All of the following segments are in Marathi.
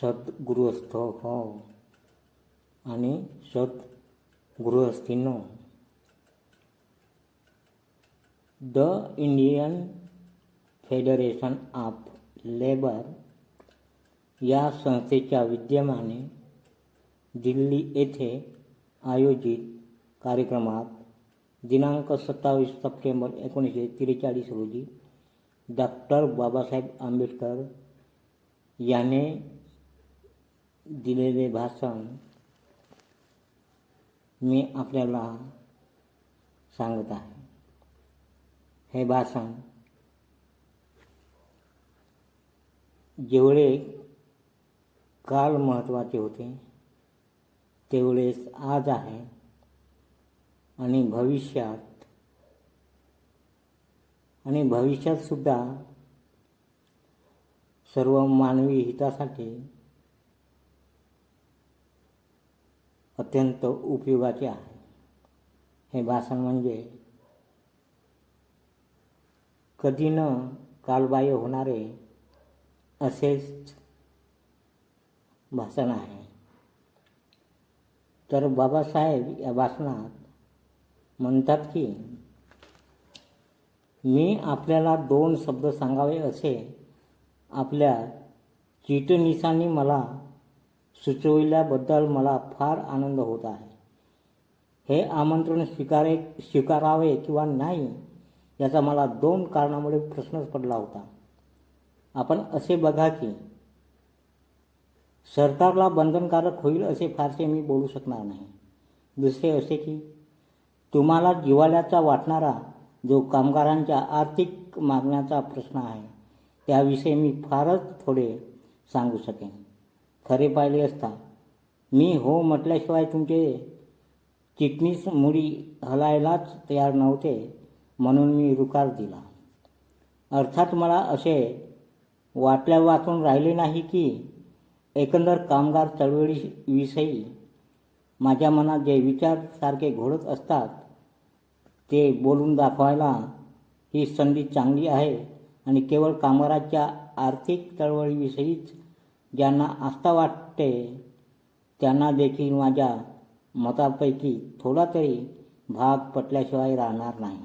सद्गृहस्थ हो आणि सद्गृहस्थीनो the Indian Federation of Labour या संस्थेच्या विद्यमाने दिल्ली येथे आयोजित कार्यक्रमात दिनांक सत्तावीस सप्टेंबर एकोणीसशे त्रेचाळीस रोजी डॉक्टर बाबासाहेब आंबेडकर याने दिलेले भाषण मी आपल्याला सांगत आहे. हे भाषण जेवढे काल महत्त्वाचे होते तेवढेच आज आहे आणि भविष्यात आणि भविष्यात सुद्धा सर्व मानवी हितासाठी अत्यंत उपयोगाचे आहे. हे भाषण म्हणजे कधी न कालबाह्य होणारे असेच भाषण आहे. तर बाबासाहेब या भाषणात म्हणतात की मी आपल्याला दोन शब्द सांगावे असे आपल्या चिटणीसांनी मला सुचविल्याबद्दल मला फार आनंद होत आहे. हे आमंत्रण स्वीकारे स्वीकारावे किंवा नाही याचा मला दोन कारणामुळे प्रश्नच पडला होता. आपण असे बघा की सरकारला बंधनकारक होईल असे फारसे मी बोलू शकणार नाही. दुसरे असे की तुम्हाला जिवाळ्याचा वाटणारा जो कामगारांच्या आर्थिक मागण्याचा प्रश्न आहे त्याविषयी मी फारच थोडे सांगू शकेन. खरे पाहिले असता. मी हो म्हटल्याशिवाय तुमचे चिटणीस मुडी हलायलाच तयार नव्हते म्हणून मी रुकार दिला. अर्थात मला असे वाटल्या वाचून राहिले नाही की एकंदर कामगार चळवळीविषयी माझ्या मनात जे विचार सारखे घोळत असतात ते बोलून दाखवायला ही संधी चांगली आहे आणि केवळ कामगाराच्या आर्थिक चळवळीविषयीच ज्यांना आस्था वाटते त्यांना देखील माझ्या मतापैकी थोडा तरी भाग पटल्याशिवाय राहणार नाही.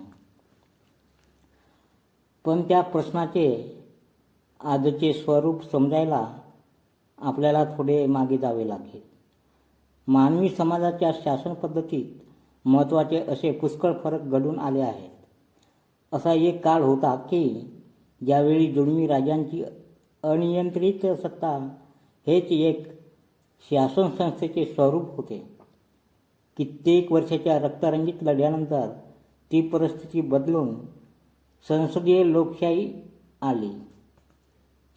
पण त्या प्रश्नाचे आजचे स्वरूप समजायला आपल्याला थोडे मागे जावे लागेल. मानवी समाजाच्या शासन पद्धतीत महत्त्वाचे असे पुष्कळ फरक घडून आले आहेत. असा एक काळ होता की ज्यावेळी जुळमी राजांची अनियंत्रित सत्ता हेच एक शासन संस्थेचे स्वरूप होते. कित्येक वर्षाच्या रक्तरंजित लढ्यानंतर ती परिस्थिती बदलून संसदीय लोकशाही आली.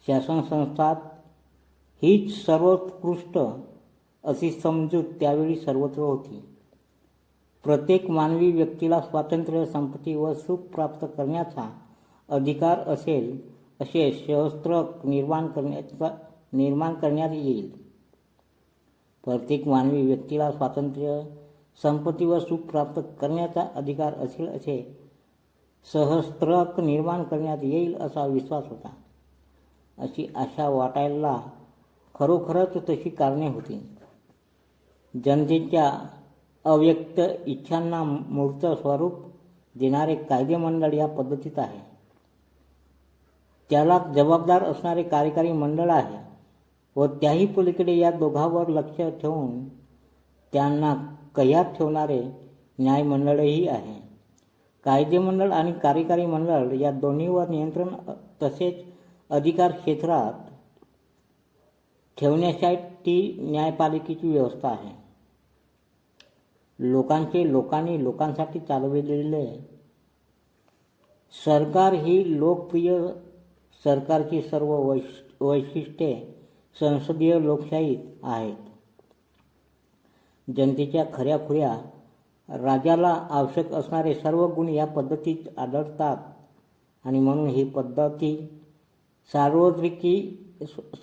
शासन संस्थात हीच सर्वोत्कृष्ट अशी समजूत त्यावेळी सर्वत्र होती. प्रत्येक मानवी व्यक्तीला स्वातंत्र्य संपत्ती व सुख प्राप्त करण्याचा अधिकार असेल असे शस्त्र निर्माण करण्याचा निर्माण करण्यात येईल. प्रत्येक मानवी व्यक्तीला स्वातंत्र्य संपत्ती व सुख प्राप्त करण्याचा अधिकार असेल असे सहस्त्रक निर्माण करण्यात येईल असा विश्वास होता. अशी आशा वाटायला खरोखरच तशी कारणे होती. जनतेच्या अव्यक्त इच्छांना मूर्त स्वरूप देणारे कायदेमंडळ या पद्धतीत आहे. त्याला जबाबदार असणारे कार्यकारी मंडळ आहे व त्याही पलीकडे या दोघांवर लक्ष ठेवून त्यांना कयात ठेवणारे न्यायमंडळही आहे. कायदेमंडळ आणि कार्यकारी मंडळ या दोन्हीवर नियंत्रण तसेच अधिकार क्षेत्रात ठेवण्यासाठी न्यायपालिकेची व्यवस्था आहे. लोकांचे लोकांनी लोकांसाठी चालविलेले सरकार ही लोकप्रिय सरकारची सर्व वैश वैशिष्ट्ये संसदीय लोकशाहीत आहेत. जनतेच्या खऱ्याखुऱ्या राजाला आवश्यक असणारे सर्व गुण या पद्धतीत आढळतात आणि म्हणून ही पद्धती सार्वत्रिकी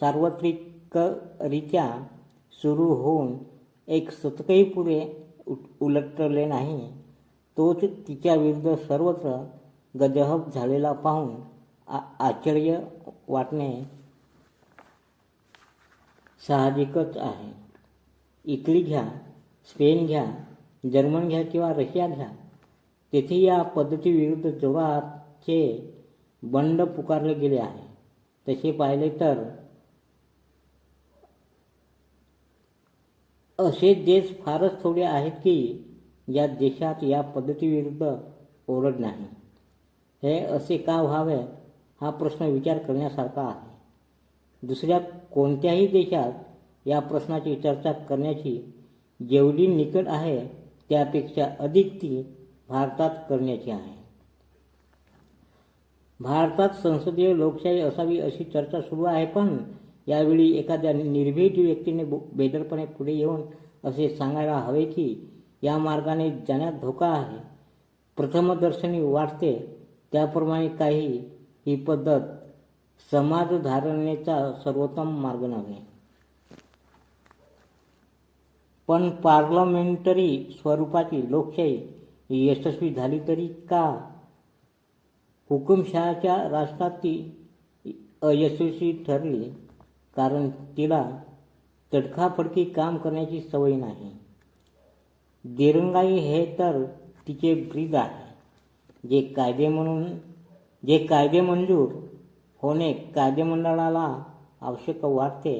सार्वत्रिकरित्या सुरू होऊन एक शतकही पुढे उलटले नाही तोच तिच्या विरुद्ध सर्वत्र गजहब झालेला पाहून आश्चर्य वाटणे साहजिकच आहे. इटली घ्या स्पेन घ्या जर्मन घ्या किंवा रशिया घ्या तेथे या पद्धतीविरुद्ध जोराचे बंड पुकारले गेले आहे. तसे पाहिले तर असे देश फारच थोडे आहेत की या देशात या पद्धतीविरुद्ध ओरड नाही. हे असे का व्हावे? हा प्रश्न विचार करण्यासारखा आहे. दुसऱ्या कोणत्याही देशात या प्रश्नाची चर्चा करण्याची जेवढी निकट आहे त्यापेक्षा अधिक ती भारतात करण्याची आहे. भारतात संसदीय लोकशाही असावी अशी चर्चा सुरू आहे पण यावेळी एखाद्या निर्भीड व्यक्तीने बो- बेदरपणे पुढे येऊन असे सांगायला हवे की या मार्गाने जाण्यात धोका आहे. प्रथमदर्शनी वाटते त्याप्रमाणे काही ही पद्धत समाजधारणेचा सर्वोत्तम मार्ग नव्हे पण पार्लमेंटरी स्वरूपाची लोकशाही यशस्वी झाली तरी का? हुकुमशहाच्या राष्ट्रात ती अयशस्वी ठरली कारण तिला तडकाफडकी काम करण्याची सवय नाही. दिरंगाई हे तर तिचे ब्रीद आहे जे कायदे म्हणून जे कायदे मंजूर होणे कायदेमंडळाला आवश्यक वाटते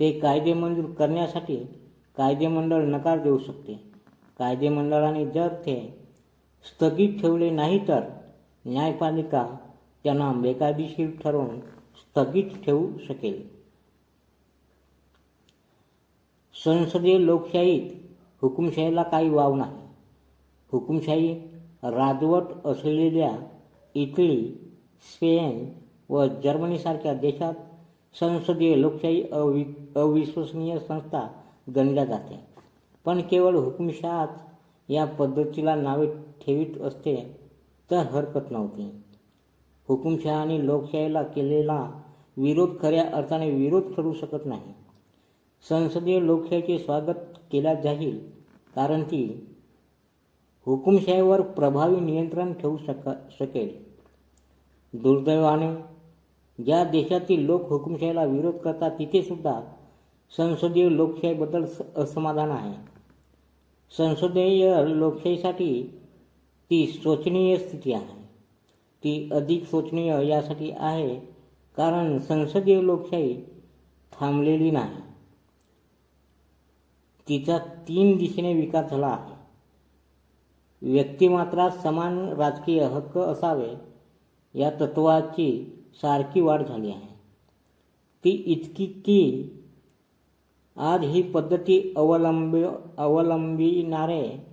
ते कायदे मंजूर करण्यासाठी कायदेमंडळ नकार देऊ शकते. कायदेमंडळाने जर ते स्थगित ठेवले नाही तर न्यायपालिका त्यांना बेकायदेशीर ठरवून स्थगित ठेवू शकेल. संसदीय लोकशाहीत हुकुमशाहीला काही वाव नाही. हुकुमशाही राजवट असलेल्या इटली स्पेन व जर्मनीसारख्या देशात संसदीय लोकशाही अवि अविश्वसनीय संस्था गणल्या जाते. पण केवळ हुकुमशहाच या पद्धतीला नावे ठेवीत असते तर हरकत नव्हती. हुकुमशहाने लोकशाहीला केलेला विरोध खऱ्या अर्थाने विरोध करू शकत नाही. संसदीय लोकशाहीचे स्वागत केल्या जाईल कारण ती हुकुमशाहीवर प्रभावी नियंत्रण ठेवू शक शकेल. दुर्दैवाने ज्या देशातील लोक हुकुमशाहीला विरोध करतात तिथेसुद्धा संसदीय लोकशाहीबद्दल स- असमाधान आहे. संसदीय लोकशाहीसाठी ती शोचनीय स्थिती आहे. ती अधिक शोचनीय यासाठी आहे कारण संसदीय लोकशाही थांबलेली नाही. तिचा तीन दिशेने विकास झाला आहे. व्यक्तिमात्रात समान राजकीय हक्क असावे, या तत्वाची सारखी वाढ झाली आहे. ती इतकी की आज ही पद्धती अवलंब अवलंबिणारे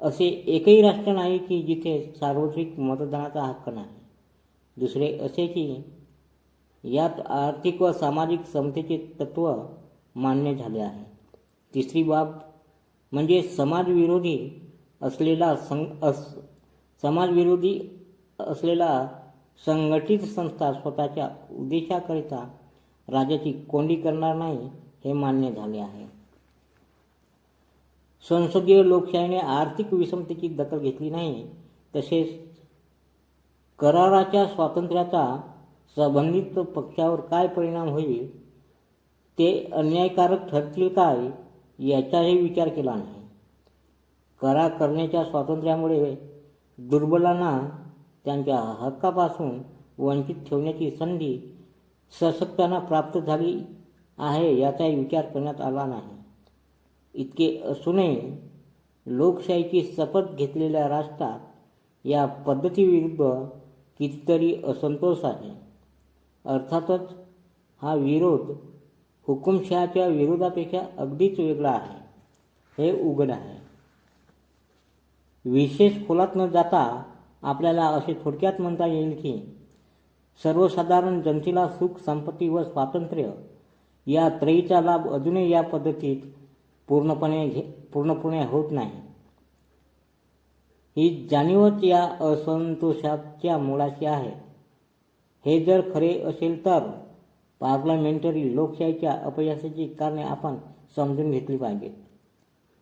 असे एकही राष्ट्र नाही की जिथे सार्वत्रिक मतदानाचा हक्क नाही. दुसरे असे की यात आर्थिक व सामाजिक समतेचे तत्व मान्य झाले आहे. तिसरी बाब म्हणजे समाजविरोधी असलेला सं अस समाजविरोधी असलेला संघटित संस्था स्वतःच्या उद्देशाकरिता राजाची कोंडी करणार नाही हे मान्य झाले आहे. संसदीय लोकशाहीने आर्थिक विषमतेची दखल घेतली नाही तसेच कराराच्या स्वातंत्र्याचा संबंधित पक्षावर काय परिणाम होईल ते अन्यायकारक ठरतील काय याचाही विचार केला नाही. करार करण्याच्या स्वातंत्र्यामुळे दुर्बलांना त्यांच्या हक्कापासून वंचित ठेवण्याची संधी सशक्तांना प्राप्त झाली आहे याचाही विचार करण्यात आला नाही. इतके असूनही लोकशाहीची शपथ घेतलेल्या राष्ट्रात या पद्धतीविरुद्ध कितीतरी असंतोष आहे. अर्थातच हा विरोध हुकुमशहाच्या विरोधापेक्षा अगदीच वेगळा आहे. हे उघड आहे. विशेष खोलात न जाता आपल्याला असे थोडक्यात म्हणता येईल की सर्वसाधारण जनतेला सुख संपत्ती व स्वातंत्र्य या त्रयीचा लाभ अजूनही या पद्धतीत पूर्णपणे घे पूर्णपणे होत नाही. ही जाणीवच या असंतोषाच्या मुळाशी आहे. हे जर खरे असेल तर पार्लमेंटरी लोकशाहीच्या अपयशाची कारणे आपण समजून घेतली पाहिजेत.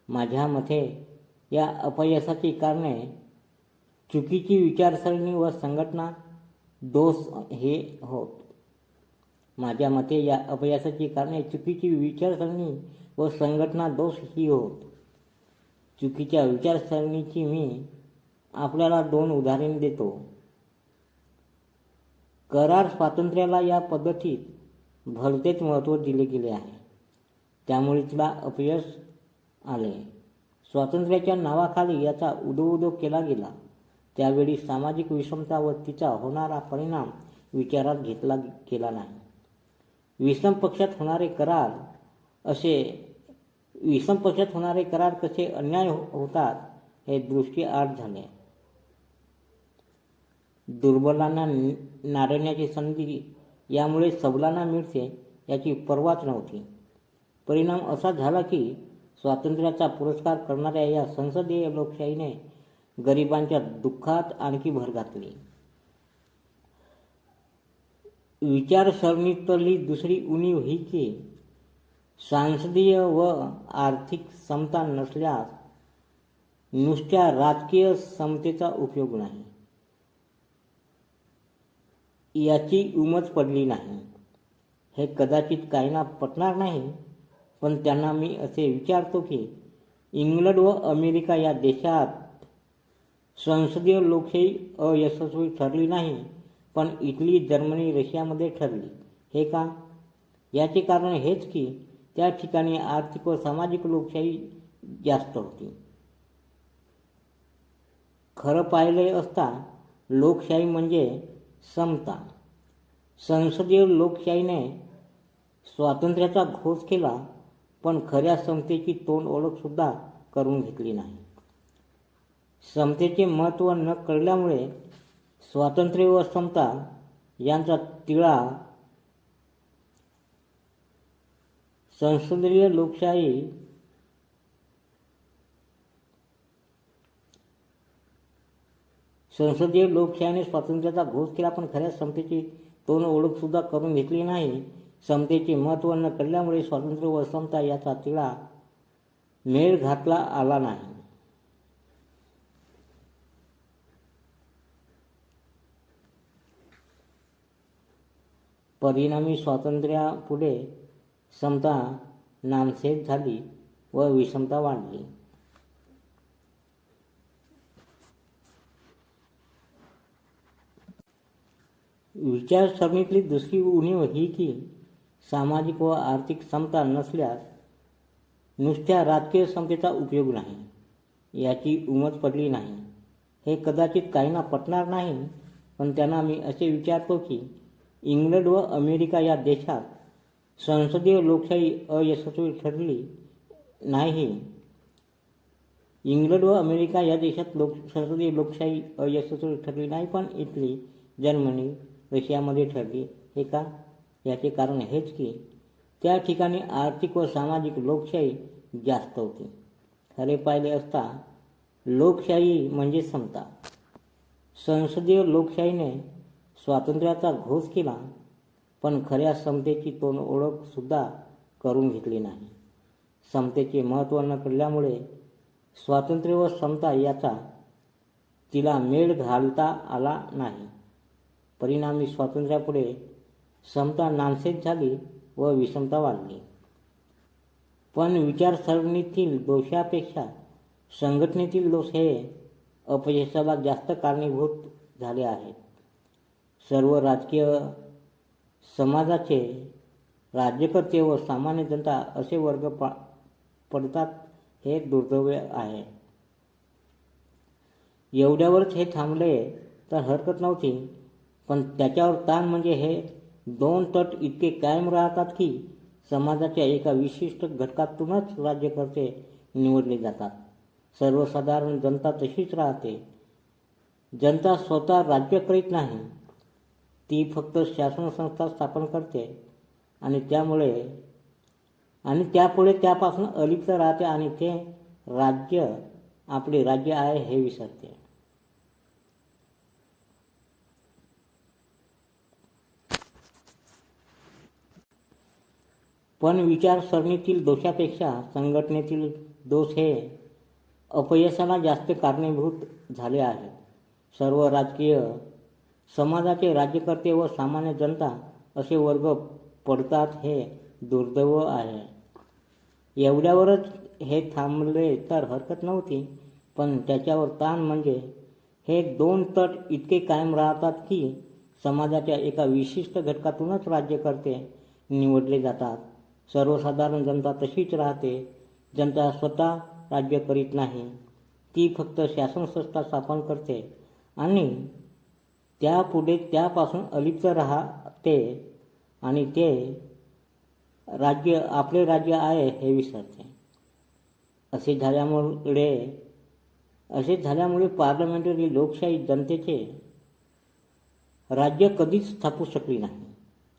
माझ्या मते या अपयशाची कारणे चुकीची विचारसरणी व संघटना दोष हे होत. माझ्या मते या अपयशाची कारणे चुकीची विचारसरणी व संघटना दोष ही होत. चुकीच्या विचारसरणीची मी आपल्याला दोन उदाहरणे देतो. करार स्वातंत्र्याला या पद्धतीत भलतेच महत्त्व दिले गेले आहे. त्यामुळे तिला अपयश आले. स्वातंत्र्याच्या नावाखाली याचा उदो केला गेला. त्यावेळी सामाजिक विषमता व तिचा होणारा परिणाम विचारात घेतला गेला नाही. विषम पक्षात होणारे करार असे विषम पक्षात होणारे करार कसे अन्याय हो- होतात हे दृष्टीआड झाले. दुर्बलांना नारण्याची संधी यामुळे सबलांना मिळते याची पर्वाच नव्हती. परिणाम असा झाला की स्वातंत्र्याचा पुरस्कार करणाऱ्या या संसदीय लोकशाहीने गरिबांच्या दुःखात आणखी भर घातली. विचारसरणीतली दुसरी उणीव ही की सांसदीय व आर्थिक समता नसल्यास नुसत्या राजकीय समतेचा उपयोग नाही. याची उमज पडली नाही. हे कदाचित काहींना पटणार नाही पण त्यांना मी असे विचारतो की इंग्लंड व अमेरिका या देशात संसदीय लोकशाही अयशस्वी ठरली नाही पण इटली जर्मनी रशियामध्ये ठरली. हे का? याचे कारण हेच की त्या ठिकाणी आर्थिक व सामाजिक लोकशाही जास्त होती. खरं पाहिले असता लोकशाही म्हणजे समता. संसदीय लोकशाहीने स्वातंत्र्याचा घोष केला पण खऱ्या समतेची तोंड ओळखसुद्धा करून घेतली नाही. समतेचे महत्त्व न कळल्यामुळे स्वातंत्र्य व समता यांचा तिळा संसदीय लोकशाही संसदीय लोकशाहीने स्वातंत्र्याचा घोष केला पण खऱ्या समतेची तोंड ओळखसुद्धा करून घेतली नाही. समतेचे महत्त्व न कळल्यामुळे स्वातंत्र्य व समता याचा तिळा मेळ घातला आला नाही. परिणामी स्वातंत्र्यापुढे समता नामशेष झाली व विषमता वाढली. विचारसरणीतली दुसरी उणीव ही की सामाजिक व आर्थिक समता नसल्यास नुसत्या राजकीय समतेचा उपयोग नाही. याची उमज पडली नाही. हे कदाचित काहींना पटणार नाही पण त्यांना मी असे विचारतो की इंग्लंड व अमेरिका या देशात संसदीय लोकशाही अयशस्वी ठरली नाही. इंग्लंड व अमेरिका या देशात लोक संसदीय लोकशाही अयशस्वी ठरली नाही पण इटली जर्मनी रशियामध्ये ठरली. हे का? याचे कारण हेच की त्या ठिकाणी आर्थिक व सामाजिक लोकशाही जास्त होती. खरे पाहिले असता लोकशाही म्हणजे समता. संसदीय लोकशाहीने स्वातंत्र्याचा घोष केला पण खऱ्या समतेची तोंड ओळखसुद्धा करून घेतली नाही. समतेचे महत्त्व न कळल्यामुळे स्वातंत्र्य व समता याचा तिला मेळ घालता आला नाही. परिणामी स्वातंत्र्यापुढे समता नामशेष झाली व विषमता वाढली. पण विचारसरणीतील दोषापेक्षा संघटनेतील दोष हे अपयशाला जास्त कारणीभूत झाले आहेत. सर्व राजकीय समाजाचे राज्यकर्ते व सामान्य जनता असे वर्ग पा पडतात हे दुर्दैव आहे. एवढ्यावरच हे थांबले तर हरकत नव्हती पण त्याच्यावर ताण म्हणजे हे दोन तट इतके कायम राहतात की समाजाच्या एका विशिष्ट घटकातूनच राज्यकर्ते निवडले जातात. सर्वसाधारण जनता तशीच राहते. जनता स्वतः राज्य करीत नाही. ती फक्त शासन संस्था स्थापन करते आणि त्यामुळे आणि त्यापुढे त्यापासून अलिप्त राहते आणि ते राज्य आपले राज्य आहे हे विसरते. पण विचारसरणीतील दोषापेक्षा संघटनेतील दोष हे अपयशाला जास्त कारणीभूत झाले आहेत. सर्व राजकीय समाजाचे राज्यकर्ते व सामान्य जनता असे वर्ग पडतात हे दुर्दैव आहे. एवढ्यावरच हे थांबले तर हरकत नव्हती पण त्याच्यावर ताण म्हणजे हे दोन तट इतके कायम राहतात की समाजाच्या एका विशिष्ट घटकातूनच राज्यकर्ते निवडले जातात. सर्वसाधारण जनता तशीच राहते. जनता स्वतः राज्य करीत नाही. ती फक्त शासन संस्था स्थापन करते आणि त्यापुढे त्यापासून अलिप्त राहते आणि ते राज्य आपले राज्य आहे हे विसरते. असे झाल्यामुळे असे झाल्यामुळे पार्लमेंटरी लोकशाही जनतेचे राज्य कधीच स्थापू शकली नाही.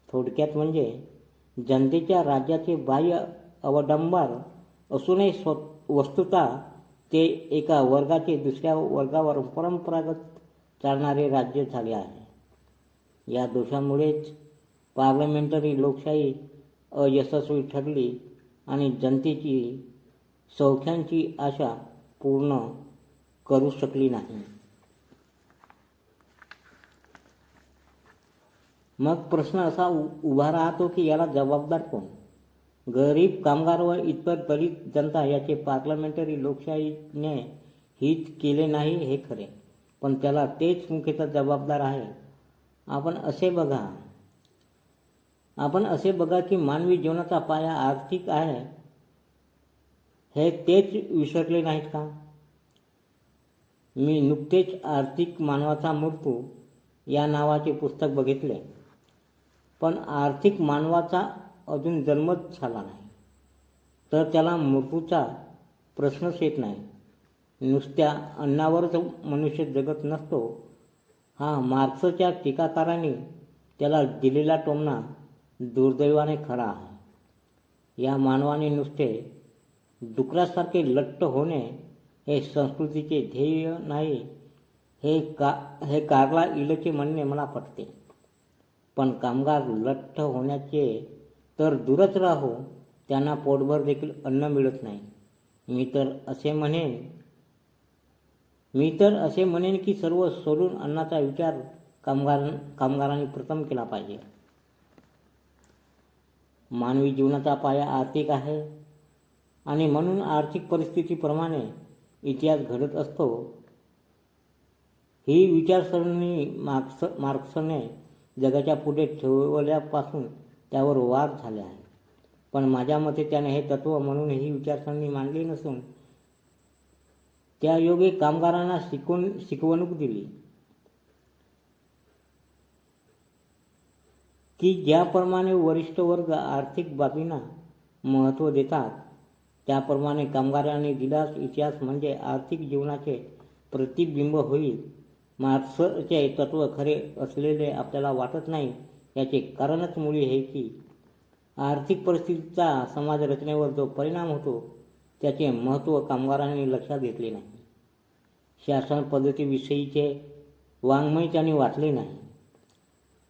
थोडक्यात म्हणजे जनतेच्या राज्याचे बाह्य अवडंबर असूनही स्व वस्तुता ते एका वर्गाचे दुसऱ्या वर्गावर परंपरागत चालणारे राज्य झाले आहे. या दोषामुळेच पार्लमेंटरी लोकशाही अयशस्वी ठरली आणि जनतेची सौख्यांची आशा पूर्ण करू शकली नाही. मग प्रश्न असा उ- उभा राहतो की याला जबाबदार कोण? गरीब कामगार व इतर दलित जनता याचे पार्लमेंटरी लोकशाहीने हित केले नाही हे खरे. पण त्याला तेच मुख्यतः जबाबदार आहे. आपण असे बघा. आपण असे बघा की मानवी जीवनाचा पाया आर्थिक आहे. हे तेच विसरले नाहीत का? मी नुकतेच आर्थिक मानवाचा मृत्यू या नावाचे पुस्तक बघितले. पण आर्थिक मानवाचा अजून जन्मच झाला नाही. तर त्याला मृत्यूचा प्रश्नच येत नाही. नुसत्या अन्नावरच मनुष्य जगत नसतो. हा मार्क्सच्या टीकाकारांनी त्याला दिलेला टोमणा दुर्दैवाने खरा आहे. या मानवाने नुसते डुकरासारखे लट्ट होणे हे संस्कृतीचे ध्येय नाही हे का हे कारला इलचे म्हणणे मला पटते. पण कामगार लठ्ठ होण्याचे तर दूरच राहो त्यांना पोटभर देखील अन्न मिळत नाही. मी तर असे म्हणेन मी तर असे म्हणेन की सर्व सोडून अन्नाचा विचार कामगार कामगारांनी प्रथम केला पाहिजे. मानवी जीवनाचा पाया आर्थिक आहे आणि म्हणून आर्थिक परिस्थितीप्रमाणे इतिहास घडत असतो. ही विचारसरणी मार्क्स मार्क्सने जगाच्या पुढे ठेवल्यापासून त्यावर वाद झाले आहे. पण माझ्या मते त्याने हे तत्व म्हणून ही विचारसरणी मांडली नसून त्यायोगे कामगारांना शिकवून शिकवणूक दिली. की ज्याप्रमाणे वरिष्ठ वर्ग आर्थिक बाबींना महत्त्व देतात त्याप्रमाणे कामगारांनी दिलास इतिहास म्हणजे आर्थिक जीवनाचे प्रतिबिंब होईल. मार्क्सचे तत्व खरे असलेले आपल्याला वाटत नाही याचे कारणच मुळी हे की आर्थिक परिस्थितीचा समाज रचनेवर जो परिणाम होतो त्याचे महत्त्व कामगारांनी लक्षात घेतले नाही. शासन पद्धतीविषयीचे वाङ्मय त्यांनी वाचले नाही.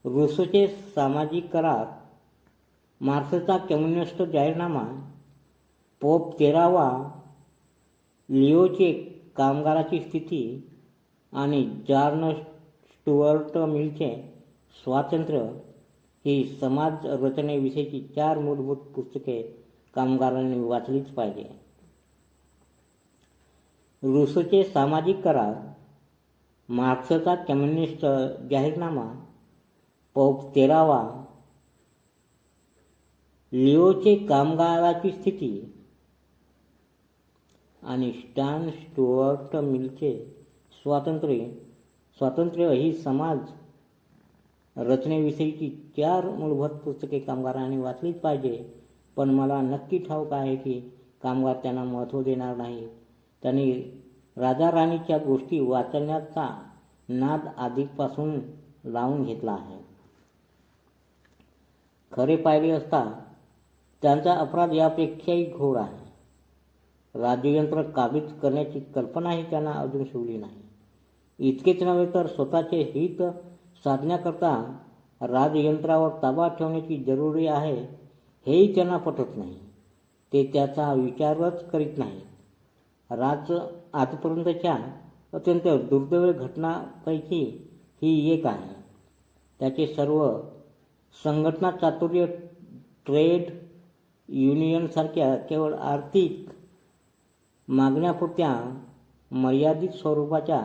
रुसोचे सामाजिक करार मार्क्सचा कम्युनिस्ट जाहीरनामा पोप तेरावा लिओचे कामगाराची स्थिती आणि जॉर्न स्टुअर्ट मिलचे स्वातंत्र्य ही समाज रचनेविषयीची चार मूलभूत पुस्तके कामगारांनी वाचलीच पाहिजे. रुसोचे सामाजिक करार मार्क्सचा कम्युनिस्ट जाहीरनामा पौप तेरावा लिओचे कामगाराची स्थिती आणि स्टॅन स्टुअर्ट मिलचे स्वातंत्र्य स्वातंत्र्य ही समाज रचनेविषयीची चार मूलभूत पुस्तके कामगारांनी वाचलीच पाहिजे. पण मला नक्की ठाऊक आहे की कामगार त्यांना महत्त्व देणार नाही त्यांनी राजा राणीच्या गोष्टी वाचण्याचा नाद आधीपासून लावून घेतला आहे. खरे पाहिले असता त्यांचा अपराध यापेक्षाही घोर आहे. राज्ययंत्र काबीज करण्याची कल्पनाही त्यांना अजून शिवली नाही. इतकेच नव्हे तर स्वतःचे हित साधण्याकरता राजयंत्रावर ताबा ठेवण्याची जरुरी आहे हेही त्यांना पटत नाही. ते त्याचा विचारच करीत नाही राज आजपर्यंतच्या अत्यंत दुर्दैव घटनापैकी ही एक आहे. त्याचे सर्व संघटना चातुर्य ट्रेड युनियनसारख्या केवळ आर्थिक मागण्यापुरत्या मर्यादित स्वरूपाच्या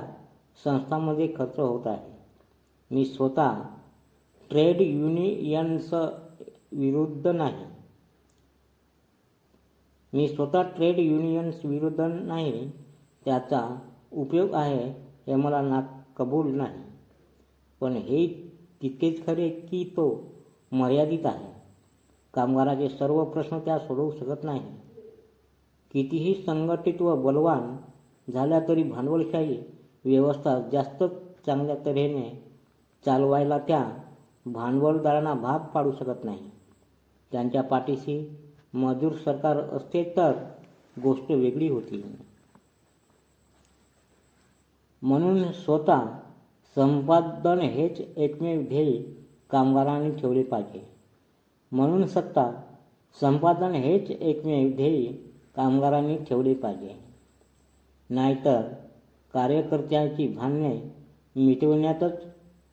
संस्थांमध्ये खर्च होत आहे. मी स्वतः ट्रेड युनियन्स विरुद्ध नाही. मी स्वतः ट्रेड युनियन्स विरुद्ध नाही. त्याचा उपयोग आहे हे मला ना कबूल नाही. पण हे तितकेच खरे की तो मर्यादित आहे. कामगाराचे सर्व प्रश्न त्या सोडवू शकत नाही. कितीही संघटित व बलवान झाल्या तरी भांडवलशाही व्यवस्था जास्त चांगल्या तऱ्हेने चालवायला त्या भांडवलदारांना भाग पाडू शकत नाही. त्यांच्या पाठीशी मजूर सरकार असते तर गोष्ट वेगळी होती. म्हणून स्वतः संपादन हेच एकमेव ध्येय कामगारांनी ठेवले पाहिजे. म्हणून सत्ता संपादन हेच एकमेव ध्येय कामगारांनी ठेवले पाहिजे. नाहीतर कार्यकर्त्यांची भांडणे मिटवण्यातच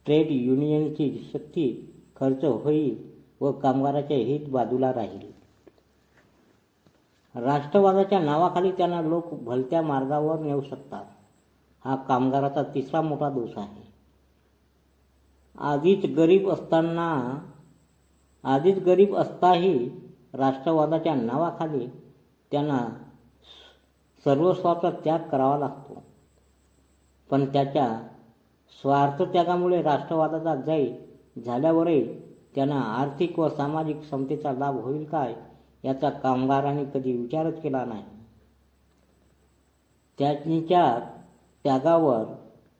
ट्रेड युनियनची शक्ती खर्च होईल व कामगाराचे हित बाजूला राहील. राष्ट्रवादाच्या नावाखाली त्यांना लोक भलत्या मार्गावर नेऊ शकतात. हा कामगाराचा तिसरा मोठा दोष आहे. आधीच गरीब असताना आधीच गरीब असताही राष्ट्रवादाच्या नावाखाली त्यांना सर्वस्वाचा त्याग करावा लागतो. पण त्याच्या स्वार्थ त्यागामुळे राष्ट्रवादाचा जय झाल्यावरही त्यांना आर्थिक व सामाजिक क्षमतेचा लाभ होईल काय याचा कामगारांनी कधी विचारच केला नाही. त्यांच्या त्यागावर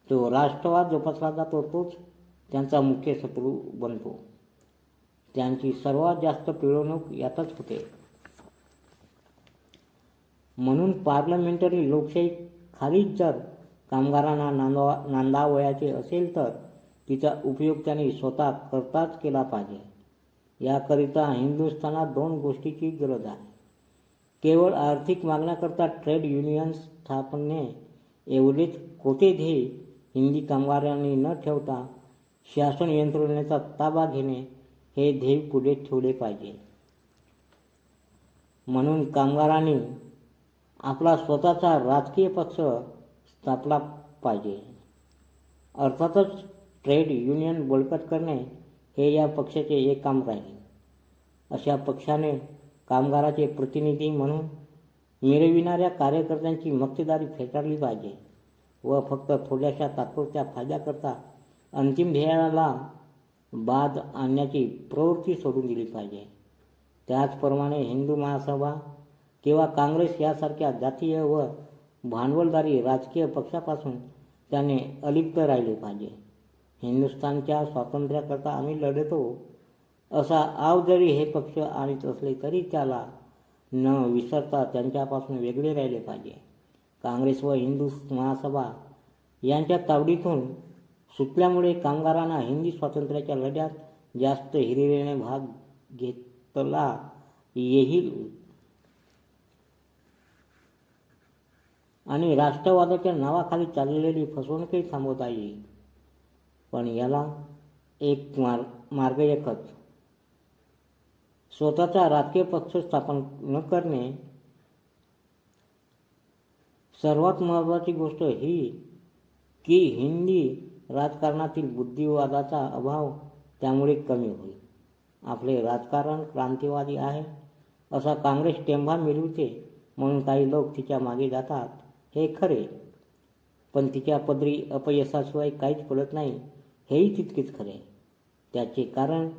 जो राष्ट्रवाद जोपासला जातो तोच त्यांचा मुख्य शत्रू बनतो. त्यांची सर्वात जास्त पिळवणूक यातच होते. म्हणून पार्लमेंटरी लोकशाही खालीच जर कामगारांना नांदवा नांदावयाचे असेल तर तिचा उपयोग त्यांनी स्वतः करताच केला पाहिजे. याकरिता हिंदुस्थानात दोन गोष्टीची गरज आहे. केवळ आर्थिक मागण्याकरता ट्रेड युनियन्स स्थापने एवढेच कोटे ध्येय हिंदी कामगारांनी न ठेवता शासन यंत्रणेचा ताबा घेणे हे ध्येय पुढे ठेवले पाहिजे. म्हणून कामगारांनी आपला स्वतःचा राजकीय पक्ष स्थापला पाहिजे. अर्थातच ट्रेड युनियन बळकट करणे हे या पक्षाचे एक काम राहील. अशा पक्षाने कामगाराचे प्रतिनिधी म्हणून मिरविणाऱ्या कार्यकर्त्यांची मक्तेदारी फेटाळली पाहिजे व फक्त थोड्याशा तात्पुरत्या फायद्याकरता अंतिम ध्येयाला बाद आणण्याची प्रवृत्ती सोडून दिली पाहिजे. त्याचप्रमाणे हिंदू महासभा किंवा काँग्रेस यासारख्या जातीय व भांडवलदारी राजकीय पक्षापासून त्याने अलिप्त राहिले पाहिजे. हिंदुस्थानच्या स्वातंत्र्याकरता आम्ही लढतो असा आव जरी हे पक्ष आणत असले तरी त्याला न विसरता त्यांच्यापासून वेगळे राहिले पाहिजे. काँग्रेस व हिंदू महासभा यांच्या तावडीतून सुटल्यामुळे कामगारांना हिंदी स्वातंत्र्याच्या लढ्यात जास्त हिरिरीने भाग घेतला येईल. आणि राष्ट्रवादाच्या नावाखाली चाललेली फसवणूकही थांबवता येईल पण याला एक मार्ग मार्ग एकच. स्वतःचा राजकीय पक्ष स्थापन न करणे सर्वात महत्त्वाची गोष्ट ही की हिंदी राजकारणातील बुद्धिवादाचा अभाव त्यामुळे कमी होईल. आपले राजकारण क्रांतिवादी आहे असा काँग्रेस टेंभा मिळवते म्हणून काही लोक तिच्यामागे जातात. हे खरे. पण तिच्या पदरी अपयशाशिवाय काहीच पडत नाही हेही तितकेच खरे. त्याचे कारण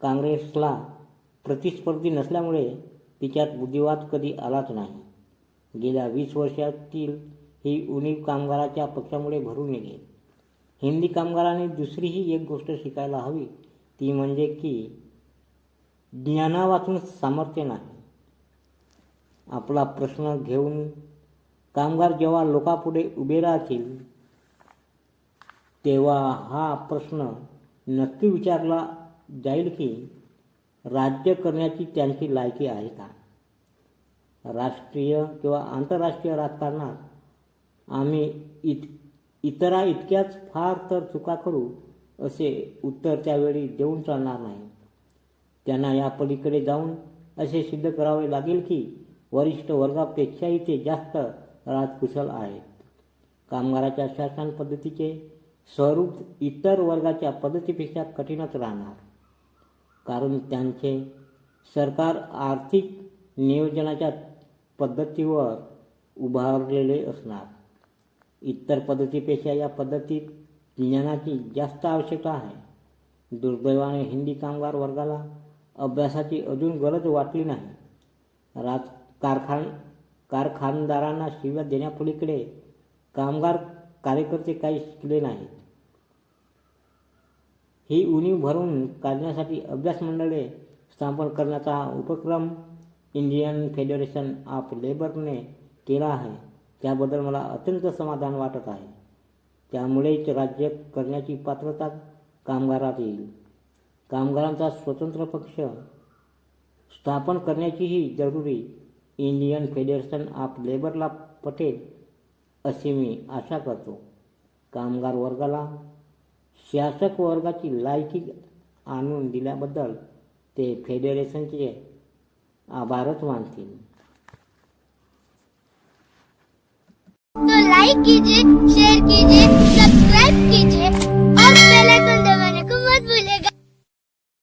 काँग्रेसला प्रतिस्पर्धी नसल्यामुळे तिच्यात बुद्धिवाद कधी आलाच नाही. गेल्या वीस वर्षातील ही उणीव कामगाराच्या पक्षामुळे भरून निघेल. हिंदी कामगारांनी दुसरीही एक गोष्ट शिकायला हवी ती म्हणजे की ज्ञानावाचून सामर्थ्य नाही. आपला प्रश्न घेऊन कामगार जेव्हा लोकापुढे उभे राहतील तेव्हा हा प्रश्न नक्की विचारला जाईल की राज्य करण्याची त्यांची लायकी आहे का? राष्ट्रीय किंवा आंतरराष्ट्रीय राजकारणात आम्ही इत इतरा इतक्याच फार तर चुका करू असे उत्तर त्यावेळी देऊन चालणार नाही. त्यांना या पलीकडे जाऊन असे सिद्ध करावे लागेल की वरिष्ठ वर्गापेक्षाही ते जास्त राजकुशल आहेत. कामगाराच्या शासन पद्धतीचे स्वरूप इतर वर्गाच्या पद्धतीपेक्षा कठीणच राहणार. कारण त्यांचे सरकार आर्थिक नियोजनाच्या पद्धतीवर उभारलेले असणार. इतर पद्धतीपेक्षा या पद्धतीत ज्ञानाची जास्त आवश्यकता आहे. दुर्दैवाने हिंदी कामगार वर्गाला अभ्यासाची अजून गरज वाटली नाही. राज कारखान कारखानदारांना शिव्या देण्यापलीकडे कामगार कार्यकर्ते काही शिकले नाहीत. ही उणीव भरून काढण्यासाठी अभ्यास मंडळे स्थापन करण्याचा हा उपक्रम इंडियन फेडरेशन ऑफ लेबरने केला आहे. त्याबद्दल मला अत्यंत समाधान वाटत आहे. त्यामुळेच राज्य करण्याची पात्रता कामगारात येईल. कामगारांचा स्वतंत्र पक्ष स्थापन करण्याचीही जरुरी इंडियन फेडरेशन ऑफ लेबरला पटेल असे मी आशा करतो. कामगार वर्गाला शासक वर्गाची लायकी आणून दिल्याबद्दल ते फेडरेशनचे आभारच मानतील. तो लाइक कीजिए शेयर कीजिए सब्सक्राइब कीजिए और बेल आइकन